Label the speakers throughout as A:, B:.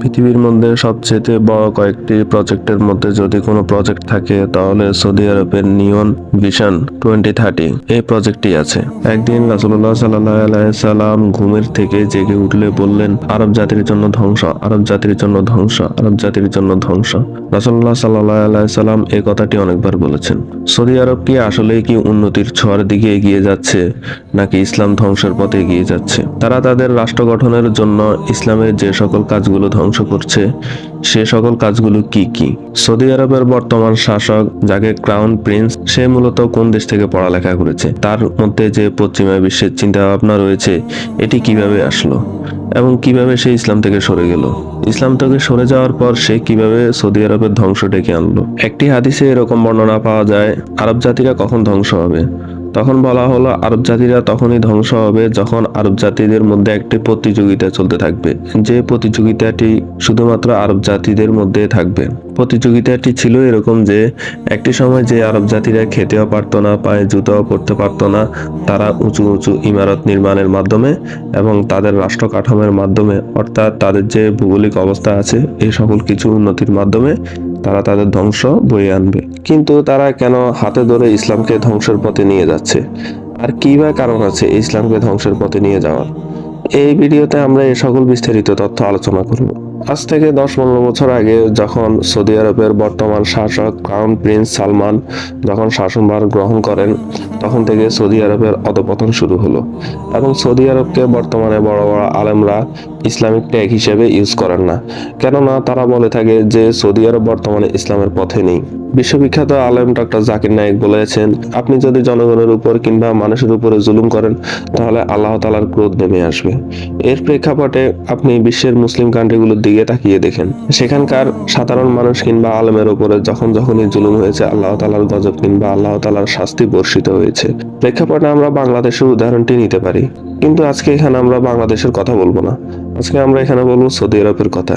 A: পৃথিবীর মধ্যে সবচেয়ে বড় কয়েকটি প্রজেক্টের মধ্যে যদি কোনো প্রজেক্ট থাকে, তাহলে সৌদি আরবের নিয়ন ভিশন টোয়েন্টি থার্টি এই প্রজেক্টটি আছে। একদিন রাসুল্লাহ সাল্লাহ সাল্লাম ঘুমের থেকে জেগে উঠলে বললেন, আরব জাতির জন্য ধ্বংস, আরব জাতির জন্য ধ্বংস, আরব জাতির জন্য ধ্বংস। রাসুল্লাহ সাল্লাহ সাল্লাম এই কথাটি অনেকবার বলেছেন। সৌদি আরব কি আসলেই কি উন্নতির ছোঁয়ার দিকে এগিয়ে যাচ্ছে, নাকি ইসলাম ধ্বংসের পথে এগিয়ে যাচ্ছে? তারা তাদের রাষ্ট্র গঠনের জন্য ইসলামের যে সকল কাজগুলো ধ্বংস করছে। সে সকল কাজগুলো কি কি? সৌদি আরবের বর্তমান শাসক যাকে ক্রাউন প্রিন্স, সে মূলত কোন দেশ থেকে পড়ালেখা করেছে? তার মধ্যে যে পশ্চিমা বিশ্বের চিন্তা ভাবনা রয়েছে, এটি কীভাবে আসলো? এবং কীভাবে সে ইসলাম থেকে সরে গেল? ইসলাম থেকে সরে যাওয়ার পর সে কীভাবে সৌদি আরবের ধ্বংস ডেকে আনলো? একটি হাদিসে এরকম বর্ণনা পাওয়া যায়, আরব জাতিরা কখন ধ্বংস হবে? তখন বলা হলো, আরব জাতিরা তখনই ধ্বংস হবে যখন আরব জাতিদের মধ্যে একটি প্রতিযোগিতা চলতে থাকবে। যে প্রতিযোগিতাটি শুধুমাত্র আরব জাতিদের মধ্যে থাকবে। প্রতিযোগিতাটি ছিল এরকম যে, একটি সময় যে আরব জাতিরা খেতেও পারতো না, পায়ে জুতোও পড়তে পারতো না, তারা উঁচু উঁচু ইমারত নির্মাণের মাধ্যমে এবং তাদের রাষ্ট্র কাঠামোর মাধ্যমে, অর্থাৎ তাদের যে ভৌগোলিক অবস্থা আছে এই সকল কিছু উন্নতির মাধ্যমে তারা তাদের ধ্বংস বয়ে আনবে। কিন্তু তারা কেন হাতে ধরে ইসলামকে ধ্বংসের পথে নিয়ে যাচ্ছে? আর কি বা কারণ আছে ইসলামকে ধ্বংসের পথে নিয়ে যাওয়ার? এই ভিডিওতে আমরা এ সকল বিস্তারিত তথ্য আলোচনা করব। আজ থেকে দশ পনেরো বছর আগে যখন সৌদি আরবের বর্তমান শাসক ক্রাউন প্রিন্স সালমান যখন শাসনভার গ্রহণ করেন, তখন থেকে সৌদি আরবের অধপতন শুরু হলো। এবং সৌদি আরবকে বর্তমানে বড় বড় আলেমরা ইসলামিক ট্যাগ হিসেবে ইউজ করেন না। কেননা তারা বলে থাকে যে সৌদি আরব বর্তমানে ইসলামের পথে নেই। বিশ্ববিখ্যাত আলেম ডক্টর জাকির নায়েক বলেছেন, আপনি যদি জনগণের উপর কিংবা মানুষের উপরে জুলুম করেন, তাহলে আল্লাহ তালার ক্রোধ নেমে আসবে। এর প্রেক্ষাপটে আপনি বিশ্বের মুসলিম কান্ট্রিগুলোর দিকে তাকিয়ে দেখেন। সেখানকার সাধারণ মানুষ কিংবা আলেমের উপরে যখন যখনই জুলুম হয়েছে, আল্লাহ তালার গজব কিংবা আল্লাহ তালার শাস্তি বর্ষিত হয়েছে। প্রেক্ষাপটে আমরা বাংলাদেশের উদাহরণটি নিতে পারি। কিন্তু আজকে এখানে আমরা বাংলাদেশের কথা বলব না। আজকে আমরা এখানে বলব সৌদি আরবের কথা।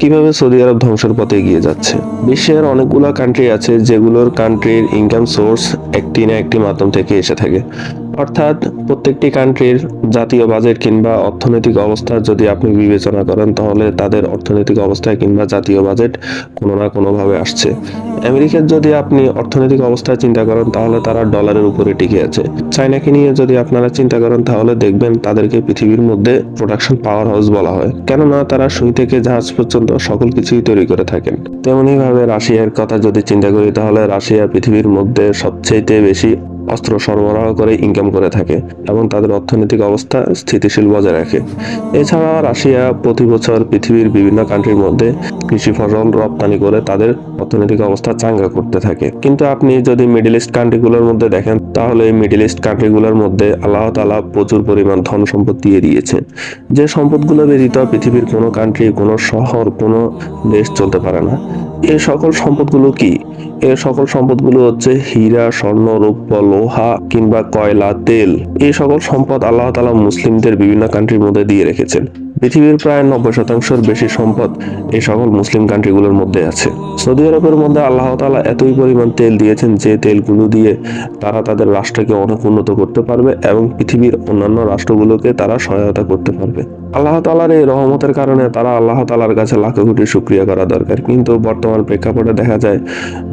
A: কীভাবে সৌদি আরব ধ্বংসের পথে এগিয়ে যাচ্ছে? বিশ্বের অনেকগুলো কান্ট্রি আছে যেগুলোর কান্ট্রির ইনকাম সোর্স একটি না একটি মাধ্যম থেকে এসে থাকে। অর্থাৎ প্রত্যেকটি কান্ট্রির জাতীয় বাজেট কিংবা অর্থনৈতিক অবস্থা যদি আপনি বিবেচনা করেন, তাহলে তাদের অর্থনৈতিক অবস্থায় কিংবা জাতীয় বাজেট কোনো না কোনোভাবে আসছে। আমেরিকার যদি আপনি অর্থনৈতিক অবস্থায় চিন্তা করেন, তাহলে তারা ডলারের উপরে টিকে আছে। চাইনাকে নিয়ে যদি আপনারা চিন্তা করেন, তাহলে দেখবেন তাদেরকে পৃথিবীর মধ্যে প্রোডাকশন পাওয়ার হাউস বলা হয়। কেননা তারা সুই থেকে জাহাজ পর্যন্ত সকল কিছুই তৈরি করে থাকেন। তেমনি ভাবে রাশিয়ার কথা যদি চিন্তা করি, তাহলে রাশিয়া পৃথিবীর মধ্যে সবচেয়ে বেশি অস্ত্র সরবরাহ করে ইনকাম করে থাকে এবং তাদের অর্থনৈতিক অবস্থা স্থিতিশীল বজায় রাখে। এছাড়া রাশিয়া প্রতি বছর পৃথিবীর বিভিন্ন কান্ট্রির মধ্যে কৃষি ফসল রপ্তানি করে তাদের অর্থনৈতিক অবস্থা চাঙ্গা করতে থাকে। কিন্তু আপনি যদি মিডল ইস্ট কান্ট্রিগুলোর মধ্যে দেখেন, তাহলে মিডল ইস্ট কান্ট্রিগুলোর মধ্যে আল্লাহ তালা প্রচুর পরিমাণ ধন সম্পদ দিয়ে দিয়েছে। যে সম্পদগুলো ব্যতীত পৃথিবীর কোনো কান্ট্রি কোনো শহর, কোনো দেশ চলতে পারে না। এই সকল সম্পদগুলো কি? এই সকল সম্পদগুলো হচ্ছে হীরা, স্বর্ণ, রৌপ্য, লোহা কিংবা কয়লা, তেল। এই সকল সম্পদ আল্লাহ তালা মুসলিমদের বিভিন্ন কান্ট্রির মধ্যে দিয়ে রেখেছেন। পৃথিবীর প্রায় নব্বই শতাংশের বেশি সম্পদ এই সকল মুসলিম কান্ট্রিগুলোর মধ্যে আছে। সৌদি আরবের মধ্যে আল্লাহ তালা এতই পরিমাণ তেল দিয়েছেন যে তেলগুলো দিয়ে তারা তাদের রাষ্ট্রকে অনেক উন্নত করতে পারবে এবং পৃথিবীর অন্যান্য রাষ্ট্রগুলোকে তারা সহায়তা করতে পারবে। আল্লাহ তালার এই রহমতের কারণে তারা আল্লাহ তালার কাছে লাখো কোটি শুক্রিয়া করা দরকার। কিন্তু বর্তমান প্রেক্ষাপটে দেখা যায়,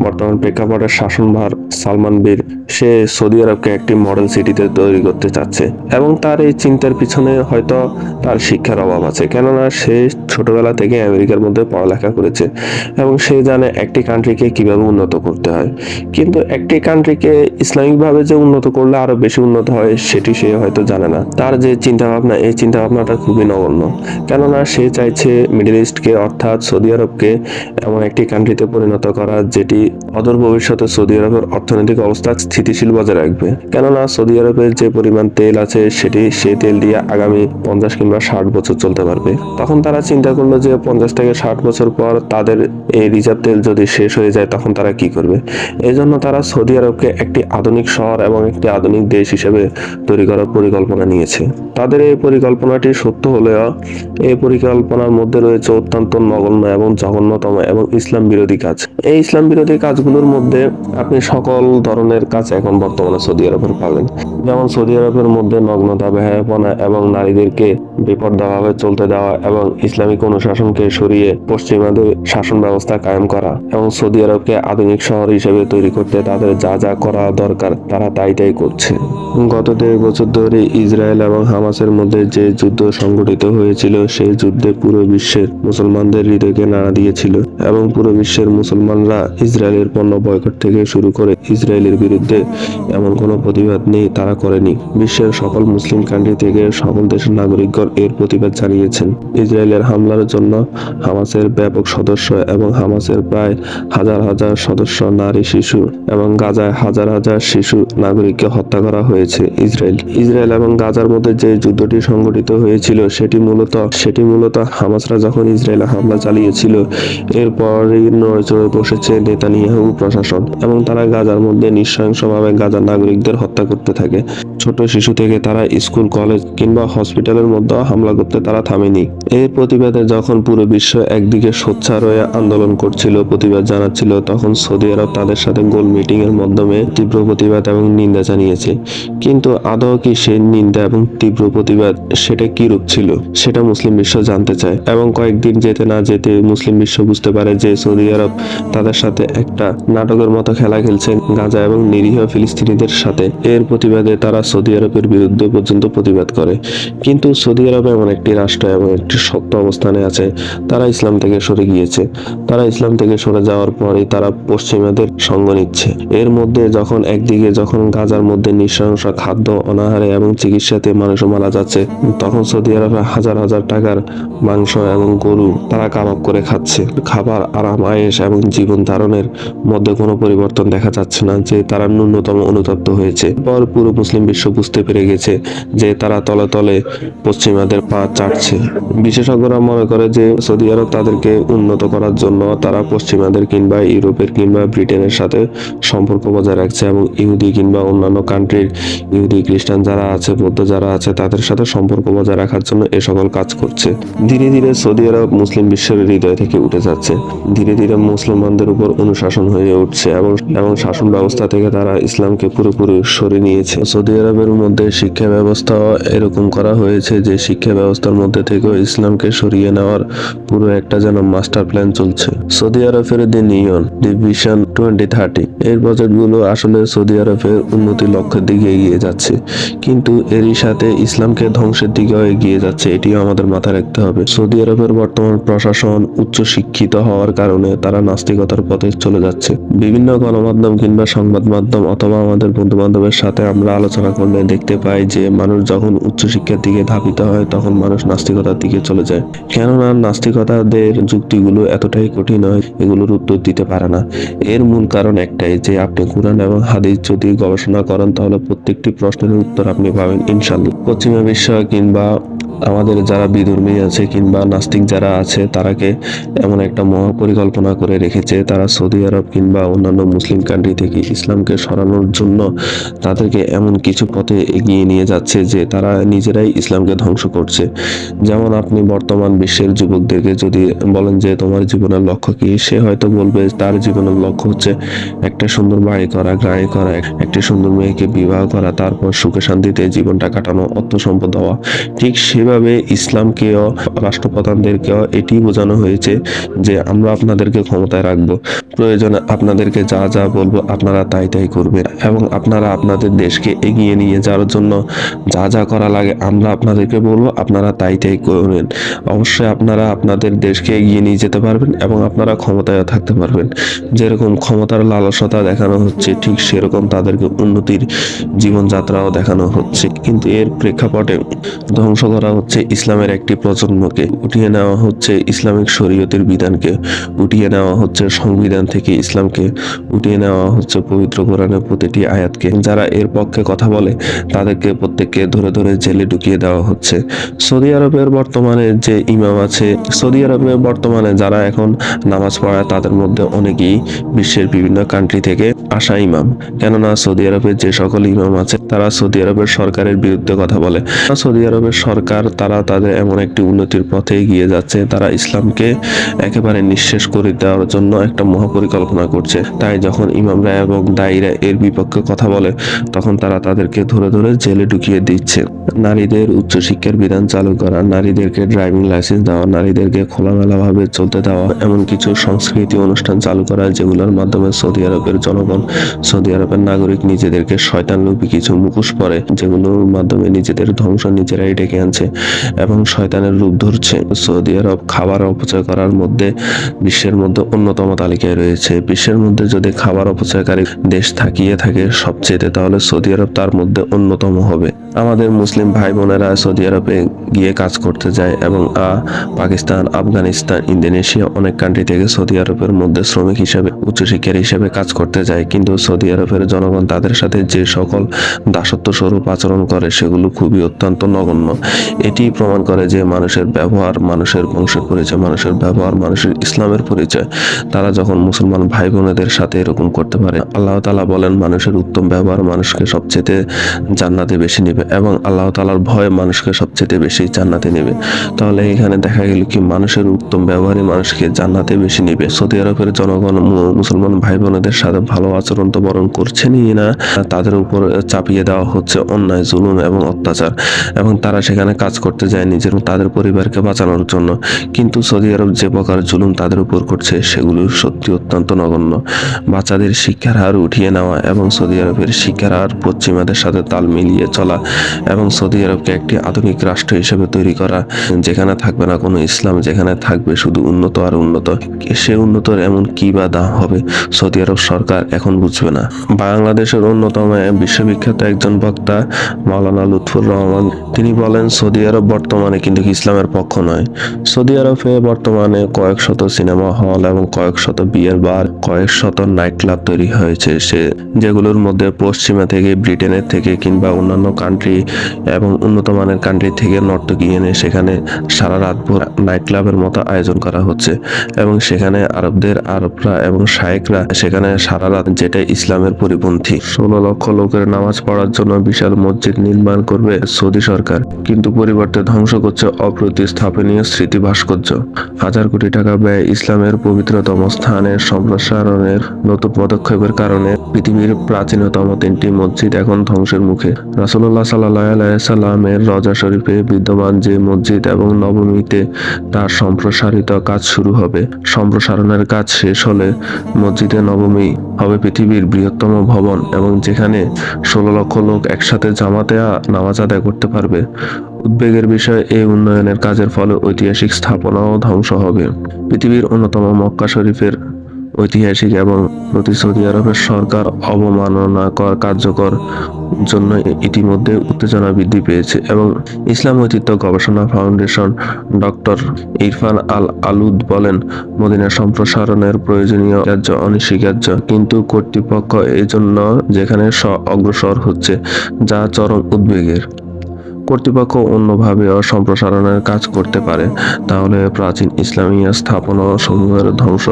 A: বর্তমান প্রেক্ষাপটের শাসনভার সালমান বীর, সে সৌদি আরবকে একটি মডেল সিটিতে তৈরি করতে চাচ্ছে এবং তার এই চিন্তার পিছনে হয়তো তার শিক্ষার অভাব আছে। কেননা সে ছোটবেলা থেকে আমেরিকার মধ্যে পড়ালেখা করেছে এবং সে জানে একটি কান্ট্রিকে কীভাবে উন্নত করতে হয়। কিন্তু একটি কান্ট্রিকে ইসলামিকভাবে যে উন্নত করলে আরও বেশি উন্নত হয়, সেটি সে হয়তো জানে না। তার যে চিন্তা ভাবনা এই চিন্তা ভাবনাটা খুবই নগণ্য কেননা সে চাইছে মিডল ইস্টকে অর্থাৎ সৌদি আরবকে এমন একটি কান্ট্রিতে পরিণত করা যেটি অদূর ভবিষ্যতে সৌদি আরবের অর্থনৈতিক অবস্থা স্থিতিশীল বজায় রাখবে। কেননা সৌদি আরবের যে পরিমাণ তেল আছে, সেটি সেই তেল দিয়ে আগামী পঞ্চাশ কিংবা ষাট বছর চলতে পারবে। তখন তারা চিন্তা করল যে পঞ্চাশ থেকে ষাট বছর পর তাদের এই রিজার্ভ তেল যদি শেষ হয়ে যায়, তখন তারা কি করবে? এই জন্য তারা সৌদি আরবকে একটি আধুনিক শহর এবং একটি আধুনিক দেশ হিসেবে তৈরি করার পরিকল্পনা নিয়েছে। তাদের এই পরিকল্পনাটি সত্য হলেও এই পরিকল্পনার মধ্যে রয়েছে অত্যন্ত নগণ্য এবং জঘন্যতম এবং ইসলাম বিরোধী কাজ। এই ইসলাম বিরোধী কাজগুলোর মধ্যে আপনি সকল ধরনের কাজ এখন বর্তমানে সৌদি আরবের পাবেন। যেমন সৌদি আরবের মধ্যে নগ্নতা বেহায়াপনা এবং নারীদেরকে বেপর্দাভাবে চলতে দেওয়া এবং ইসলামিক অনুশাসনকে সরিয়ে পশ্চিমাদের শাসন ব্যবস্থা কায়েম করা এবং সৌদি আরবকে আধুনিক শহর হিসেবে তৈরি করতে তাদের যা যা করা দরকার তারা তাই তাই করছে। গত দেড় বছর ধরে ইসরায়েল এবং হামাসের মধ্যে যে যুদ্ধ সংঘটিত হয়েছিল সেই যুদ্ধে পুরো বিশ্বের মুসলমানদের হৃদয়কে নাড়া দিয়েছিল এবং পুরো বিশ্বের মুসলমানরা ইসরায়েলের পণ্য বয়কট থেকে শুরু করে ইসরায়েলের বিরুদ্ধে এমন কোনো প্রতিবাদ নেই, তারা করেনি। বিশ্বের সকল মুসলিম কান্ট্রি থেকে সকল দেশের নাগরিকগণ এর প্রতিবাদ জানিয়েছেন। ইসরায়েলের হামলার জন্য হামাসের ব্যাপক সদস্য এবং হামাসের প্রায় হাজার হাজার সদস্য নারী, শিশু এবং গাজায় হাজার হাজার শিশু নাগরিককে হত্যা করা হয়েছে ইসরায়েল। ইসরায়েল এবং গাজার মধ্যে যে যুদ্ধটি সংঘটিত হয়েছিল সেটি মূলত সেটি মূলত হামাসরা যখন ইসরায়েলে হামলা চালিয়েছিল এরপরই নড়েচড়ে বসেছে নেতানিয়াহু প্রশাসন এবং তারা গাজার মধ্যে নৃশংসভাবে গাজার নাগরিকদের হত্যা করতে থাকে। ছোট শিশু থেকে তারা স্কুল, কলেজ কিংবা হসপিটালের মধ্যে হামলা করতে তারা থামেনি। এর প্রতিবাদে যখন পুরো বিশ্ব একদিকে সোচ্চার হয়ে আন্দোলন করছিল, প্রতিবাদ জানাচ্ছিল, তখন সৌদি আরব তাদের সাথে গোল মিটিং এর মাধ্যমে তীব্র প্রতিবাদ এবং নিন্দা জানিয়েছে। কিন্তু আদৌ কি সেই নিন্দা এবং তীব্র প্রতিবাদ সেটা কি রূপ ছিল? সেটা মুসলিম বিশ্ব জানতে চায় এবং কয়েকদিন যেতে না যেতে মুসলিম বিশ্ব বুঝতে পারে যে সৌদি আরব তাদের সাথে একটা নাটকের মতো খেলা খেলছে গাজা এবং নিরীহ ফিলিস্তিনিদের সাথে। এর প্রতিবাদে তারা সৌদি আরবের বিরুদ্ধে পর্যন্ত প্রতিবাদ করে। কিন্তু সৌদি আরব এমন একটি রাষ্ট্র এবং একটি শক্ত অবস্থানে আছে, তারা ইসলাম থেকে সরে গিয়েছে। তারা ইসলাম থেকে সরে যাওয়ার পরে তারা পশ্চিমাদের সঙ্গ নিচ্ছে। এর মধ্যে যখন একদিকে যখন গাজার মধ্যে নৃশংস খাদ্য অনাহারে এবং চিকিৎসাতে মানুষ মারা যাচ্ছে, তখন সৌদি আরবে হাজার হাজার টাকার মাংস এবং গরু তারা কাবাব করে খাচ্ছে। খাবার, আরাম আয়েস এবং জীবন ধারণের মধ্যে কোনো পরিবর্তন দেখা যাচ্ছে না যে তারা ন্যূনতম অনুতপ্ত হয়েছে। পর পুরো মুসলিম বিশ্ব বুঝতে পেরে গেছে যে তারা তলে তলে পশ্চিমাদের পা চাটছে। বিশেষজ্ঞরা মনে করে যে সৌদি আরব তাদেরকে উন্নত করার জন্য তারা পশ্চিমাদের কিংবা ইউরোপের কিংবা ব্রিটেনের সাথে সম্পর্ক বজায় রাখছে এবং ইহুদি কিংবা অন্যান্য কান্ট্রির ইহুদি খ্রিস্টান যারা আছে, বৌদ্ধ যারা আছে, তাদের সাথে সম্পর্ক বজায় রাখার জন্য এ সকল কাজ করছে। ধীরে ধীরে সৌদি আরব মুসলিম বিশ্বের হৃদয় থেকে উঠে যাচ্ছে। ধীরে ধীরে মুসলমানদের উপর অনুশাসন হয়ে উঠছে এবং এবং শাসন ব্যবস্থা থেকে তারা ইসলামকে পুরোপুরি সরিয়ে নিয়েছে। সৌদি আরবের মধ্যে শিক্ষা ব্যবস্থা এরকম করা হয়েছে যে, শিক্ষা ব্যবস্থার মধ্যে থেকেও ইসলামকে সরিয়ে নেওয়ার পুরো একটা যেন মাস্টার প্ল্যান চলছে। সৌদি আরবের the Neom the vision twenty thirty. এর বাজেটগুলো আসলে সৌদি আরবের উন্নতি লক্ষ্যের দিকে এগিয়ে যাচ্ছে। কিন্তু এরই সাথে ইসলামকে ধ্বংসের দিকেও এগিয়ে যাচ্ছে। এটিও আমাদের মাথায় রাখতে হবে। সৌদি আরবের বর্তমান প্রশাসন উচ্চ শিক্ষিত হওয়ার কারণে তারা নাস্তিকতার পথে চলে যাচ্ছে। বিভিন্ন গণমাধ্যম কিংবা সংবাদ মাধ্যম অথবা আমাদের বন্ধু বান্ধবের সাথে আমরা আলোচনা করলে দেখতে পাই যে, মানুষ যখন উচ্চশিক্ষার দিকে ধাবিত হয়, তখন মানুষ নাস্তিকতার দিকে চলে যায়। কেননা, নাস্তিকতাদের যুক্তিগুলো এতটাই কঠিন হয়, এগুলোর উত্তর দিতে পারে না। এর মূল কারণ একটাই যে, আপনি কোরআন এবং হাদিস যদি গবেষণা করেন, তাহলে প্রত্যেকটি প্রশ্নের উত্তর আপনি পাবেন ইনশাল্লাহ পশ্চিমা বিশ্ব কিংবা আমাদের যারা বিধর্মী আছে কিংবা নাস্তিক যারা আছে, তারাকে এমন একটা মহাপরিকল্পনা করে রেখেছে, তারা সৌদি আরব কিংবা অন্যান্য মুসলিম কান্ট্রি থেকে ইসলামকে সরানোর জন্য তাদেরকে এমন কিছু পথে এগিয়ে নিয়ে যাচ্ছে যে তারা নিজেরাই ইসলামকে ধ্বংস করছে। যেমন আপনি বর্তমান বিশ্বের যুবকদেরকে যদি বলেন যে তোমার জীবনের লক্ষ্য কি, সে হয়তো বলবে তার জীবনের লক্ষ্য হচ্ছে একটা সুন্দর বাড়ি করা গাড়ি করা এক- একটি সুন্দর মেয়েকে বিবাহ করা, তারপর সুখে শান্তিতে জীবনটা কাটানো, অর্থ সম্পদ হওয়া ঠিক সেভাবে ইসলামকেও, রাষ্ট্রপ্রধানদেরকেও এটি বোঝানো হয়েছে যে আমরা আপনাদেরকে ক্ষমতায় রাখব। প্রয়োজনে আপনাদেরকে যা যা বলব আপনারা তাই তাই করবেন এবং আপনারা আপনাদের দেশকে এগিয়ে নিয়ে যাওয়ার জন্য যা যা করা লাগে আমরা আপনাদেরকে বলব আপনারা তাই তাই করবেন। অবশ্যই আপনারা আপনাদের দেশকে এগিয়ে নিয়ে যেতে পারবেন এবং আপনারা ক্ষমতায় থাকতে পারবেন। যেরকম ক্ষমতার লালসতা দেখানো হচ্ছে ঠিক সেরকম তাদেরকে উন্নতির জীবনযাত্রাও দেখানো হচ্ছে। কিন্তু এর প্রেক্ষাপটে ধ্বংস করা হচ্ছে ইসলামের একটি প্রজন্মকে, উঠিয়ে নেওয়া হচ্ছে ইসলামিক শরীয়তের বিধানকে, উঠিয়ে নেওয়া হচ্ছে সংবিধান থেকে ইসলামকে, উঠিয়ে নেওয়া হচ্ছে পবিত্র কোরআনের প্রতিটি আয়াতকে। যারা এর পক্ষে কথা বলে, তাদেরকে প্রত্যেককে ধরে ধরে জেলে ঢুকিয়ে দেওয়া হচ্ছে। সৌদি আরবের বর্তমানে যে ইমাম আছে, সৌদি আরবে বর্তমানে যারা এখন নামাজ পড়ায় তাদের মধ্যে অনেকেই বিশ্বের বিভিন্ন কান্ট্রি থেকে আসা ইমাম। কেননা সৌদি আরবের যে সকল ইমাম আছে, তারা সৌদি আরবের সরকারের বিরুদ্ধে কথা বলে। সৌদি আরবের সরকার তারা তাদের এমন একটি উন্নতির পথে এগিয়ে যাচ্ছে। তারা ইসলামকে একেবারে নিঃশেষ করে দেওয়ার জন্য একটা মহাপরিকল্পনা করছে। তাই যখন ইমামরা এবং দায়ীরা এর বিপক্ষে কথা বলে, তখন তারা তাদেরকে ধরে ধরে জেলে ঢুকিয়ে দিচ্ছে। নারীদের উচ্চশিক্ষার বিধান চালু করা, নারীদেরকে ড্রাইভিং লাইসেন্স দেওয়া, নারীদেরকে খোলামেলাভাবে চলতে দেওয়া, এমন কিছু সংস্কৃতি অনুষ্ঠান চালু করা, যেগুলোর মাধ্যমে সৌদি আরবের জনগণ, সৌদি আরবের নাগরিক নিজেদেরকে শয়তান লোভী কিছু মুখোশ পরে, যেগুলোর মাধ্যমে নিজেদের ধ্বংস নিজেরাই ডেকে আনছে। এবং শয়তানের রূপ ধরছে। সৌদি আরব খাবার অপচয় করার মধ্যে বিশ্বের মধ্যে অন্যতম তালিকায় রয়েছে। বিশ্বের মধ্যে যদি খাবার অপচয়কারী দেশ থাকিয়ে থাকে সবচেয়ে তাহলে সৌদি আরব তার মধ্যে অন্যতম হবে। আমাদের মুসলিম ভাই বোনেরা সৌদি আরবে গিয়ে কাজ করতে যায় এবং পাকিস্তান, আফগানিস্তান, ইন্দোনেশিয়া অনেক কান্ট্রি থেকে সৌদি আরবের মধ্যে শ্রমিক হিসেবে, উচ্চশিক্ষার হিসেবে কাজ করতে যায়। কিন্তু সৌদি আরবের জনগণ তাদের সাথে যে সকল দাসত্ব স্বরূপ আচরণ করে, সেগুলো খুবই অত্যন্ত নগণ্য। এটি প্রমাণ করে যে মানুষের ব্যবহার, মানুষের বংশের পরিচয়, মানুষের ব্যবহার, মানুষের ইসলামের পরিচয়, তারা যখন মুসলমান ভাই বোনেদের সাথে এরকম করতে পারে। আল্লাহ তালা বলেন, মানুষের উত্তম ব্যবহার মানুষকে সবচেয়ে জান্নাতে বেশি নেবে এবং আল্লাহ তালার ভয় মানুষকে সবচেয়ে বেশি জান্নাতে নেবে। তাহলে এখানে দেখা গেল কি, মানুষের উত্তম ব্যবহারই মানুষকে জান্নাতে বেশি নেবে। সৌদি আরবের জনগণ মুসলমান ভাই বোনেদের সাথে ভালো আচরণ তো বরণ করছেনই না, তাদের উপর চাপিয়ে দেওয়া হচ্ছে অন্যায়, জুলুম এবং অত্যাচার এবং তারা সেখানে কাজ করতে যায় নিজের তাদের পরিবারকে বাঁচানোর জন্য। কিন্তু সৌদি আরব যে প্রকার জুলুম তাদের উপর করছে, সেগুলো সত্যি অত্যন্ত নগণ্য। বাচ্চাদের শিক্ষার হার উঠিয়ে নেওয়া এবং সৌদি আরবের শিক্ষার হার পশ্চিমাদের সাথে তাল মিলিয়ে চলা এবং সৌদি আরবকে একটি আধুনিক রাষ্ট্র হিসেবে তৈরি করা, যেখানে থাকবে না কোনো ইসলাম, যেখানে থাকবে শুধু উন্নত আর উন্নত। সে উন্নতর এমন কি বা দাম হবে, সৌদি আরব সরকার এখন বুঝবে না। বাংলাদেশের অন্যতম বিশ্ববিখ্যাত একজন বক্তা, মাওলানা লুৎফুর রহমান, তিনি বলেন, সৌদি আরব বর্তমানে কিন্তু ইসলামের পক্ষ নয়। সৌদি আরবে বর্তমানে কয়েক শত সিনেমা হল এবং কয়েক শত বিয়ের বার, কয়েক শত নাইট ক্লাব তৈরি হয়েছে। সে যেগুলোর মধ্যে পশ্চিমা থেকে, ব্রিটেনের থেকে কিংবা অন্যান্য কান্ট্রি এবং উন্নত মানের কান্ট্রি থেকে নর্তকী এনে সেখানে সারা রাত ভোর নাইট ক্লাবের মতো আয়োজন করা হচ্ছে। এবং সেখানে আরবদের আরবরা এবং শায়েকরা সেখানে সারা রাত যেটা ইসলামের পরিপন্থী। ষোলো লক্ষ লোকের নামাজ পড়ার জন্য বিশাল মসজিদ নির্মাণ করবে সৌদি সরকার। কিন্তু পরিবর্তে ধ্বংস করছে অপ্রতিস্থাপনীয় স্মৃতি ভাস্কর্য। হাজার কোটি টাকা ব্যয় ইসলামের পবিত্রতম স্থানের সম্প্রসারণের নতুন পদক্ষেপের কারণে পৃথিবীর প্রাচীনতম তিনটি মসজিদ এখন ধ্বংসের মুখে। রাসুল্লাহ সাল্লাহ সাল্লামের রজা শরীফে বিদ্যমান যে মসজিদ এবং নবমীতে তার সম্প্রসারিত কাজ শুরু হবে। সম্প্রসারণের কাজ শেষ হলে মসজিদে নবমী হবে পৃথিবীর বৃহত্তম ভবন এবং যেখানে ষোলো লক্ষ লোক একসাথে জামাতে নামাজ আদায় করতে পারবে। উদ্বেগের বিষয় এই উন্নয়নের কাজের ফলে ঐতিহাসিক স্থাপনাও ধ্বংস হবে। পৃথিবীর অন্যতম মক্কা শরীফের ঐতিহাসিক এবং প্রতি সৌদি আরবের সরকার অবমাননা কর কার্যকর জন্য ইতিমধ্যে উত্তেজনা বৃদ্ধি পেয়েছে এবং ইসলাম ঐতিহ্য গবেষণা ফাউন্ডেশন ডক্টর ইরফান আল আলুদ বলেন, মদিনা সম্প্রসারণের প্রয়োজনীয় কার্য অনস্বীকার্য, কিন্তু কর্তৃপক্ষ এই জন্য যেখানে অগ্রসর হচ্ছে, যা চরম উদ্বেগের। কর্তৃপক্ষ অন্যভাবেও সম্প্রসারণের কাজ করতে পারে, তাহলে প্রাচীন ইসলামী স্থাপনা সমূহের ধ্বংস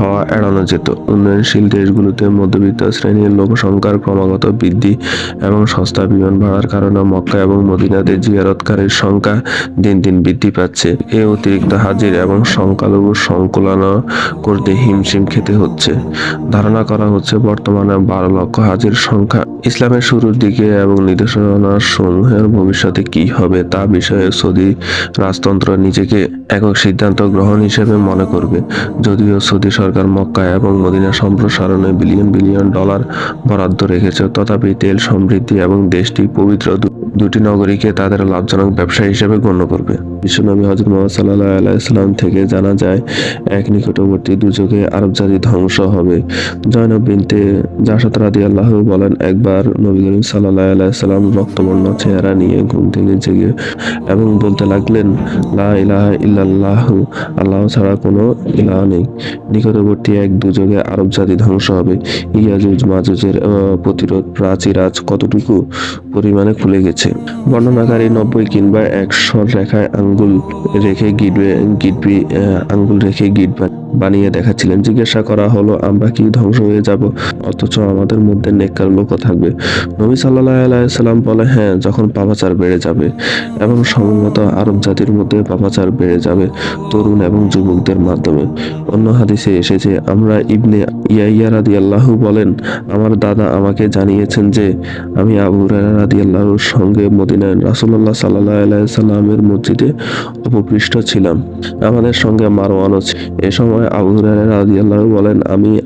A: হওয়া এড়ানো যেত। উন্নয়নশীল দেশগুলোতে মধ্যবিত্ত শ্রেণির লোকসংখ্যার ক্রমাগত বৃদ্ধি এবং সস্তা বিমান ভাড়ার কারণে মক্কা এবং মদিনাতে জিয়ারতকারীর সংখ্যা দিন দিন বৃদ্ধি পাচ্ছে। এ অতিরিক্ত হাজির এবং সংখ্যালঘু সংকুলন করতে হিমশিম খেতে হচ্ছে। ধারণা করা হচ্ছে বর্তমানে বারো লক্ষ হাজির সংখ্যা ইসলামের শুরুর দিকে এবং নির্দেশনা সমূহের ভবিষ্যতে কি হবে তা বিষয়ে সৌদি রাজতন্ত্র নিজেকে একক সিদ্ধান্ত গ্রহণ হিসেবে মনে করবে। যদিও সৌদি সরকার মক্কা এবং মদিনা সম্প্রসারণে বিলিয়ন বিলিয়ন ডলার বরাদ্দ রেখেছে, তথাপি তেল সমৃদ্ধি এবং দেশটি পবিত্র দুটি নগরীকে তাদের লাভজনক ব্যবসা হিসেবে গণ্য করবে। বিশ্বনবী হজরত মোহাম্মদ সাল্লাহ আলাইসাল্লাম থেকে জানা যায়, এক নিকটবর্তী দুযোগে আরব জাতি ধ্বংস হবে। জয়নব বিনতে জাসাত রাদি আল্লাহ বলেন, একবার নবী করিম সাল্লাহ আলাইসাল্লাম রক্তবর্ণ চেহারা নিয়ে ঘুম থেকে জেগে এবং বলতে লাগলেন, লা ইলাহা ইল্লাল্লাহ, আল্লাহ ছাড়া কোনো ইলাহ নেই। নিকটবর্তী এক দুযোগে আরব জাতি ধ্বংস হবে। ইয়াজুজ, মাজুজের প্রতিরোধ প্রাচীরাজ কতটুকু পরিমাণে খুলে গেছে? বর্ণনাকারী নব্বই কিংবা একশো রেখায় আঙ্গুল রেখে গিটবে, গিটবি আঙ্গুল রেখে গিটবে। বানিয়ে দেখাচ্ছিলেন। জিজ্ঞাসা করা হলো, আমরা কি ধ্বংস হয়ে যাব? অথচ আমাদের মধ্যে নেককার লোকও থাকবে। নবী সাল্লাহ আলাইসাল্লাম বলে হ্যাঁ যখন পাপাচার বেড়ে যাবে এবং সম্ভবত আরব জাতির মধ্যে পাপাচার বেড়ে যাবে তরুণ এবং যুবকদের মাধ্যমে। অন্য হাদিসে এসেছে, আমরা ইবনে ইয়াইয়া রাদি আল্লাহ বলেন, আমার দাদা আমাকে জানিয়েছেন যে, আমি আবু রাদি আল্লাহর সঙ্গে মদিনায় রাসুল্লাহ সাল্লাহ আলাইসাল্লামের মসজিদে উপপৃষ্ট ছিলাম। আমাদের সঙ্গে মারওয়ানও। এ সময় আবু রাদি আল্লাহ বলেন, আমি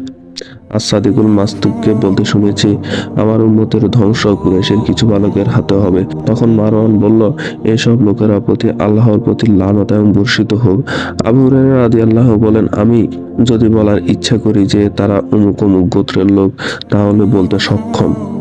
A: আসাদিকুল মাস্তুককে বলতে শুনেছি, আমার উন্মতের ধ্বংস কুরেশের কিছু বালকের হাতে হবে। তখন মারওয়ান বলল, এসব লোকেরা প্রতি আল্লাহর প্রতি লানত এবং বর্ষিত হোক। আবু হুরায়রা রাদিয়াল্লাহু বলেন, আমি যদি বলার ইচ্ছা করি যে তারা অমুক অমুক গোত্রের লোক, তাহলে বলতে সক্ষম।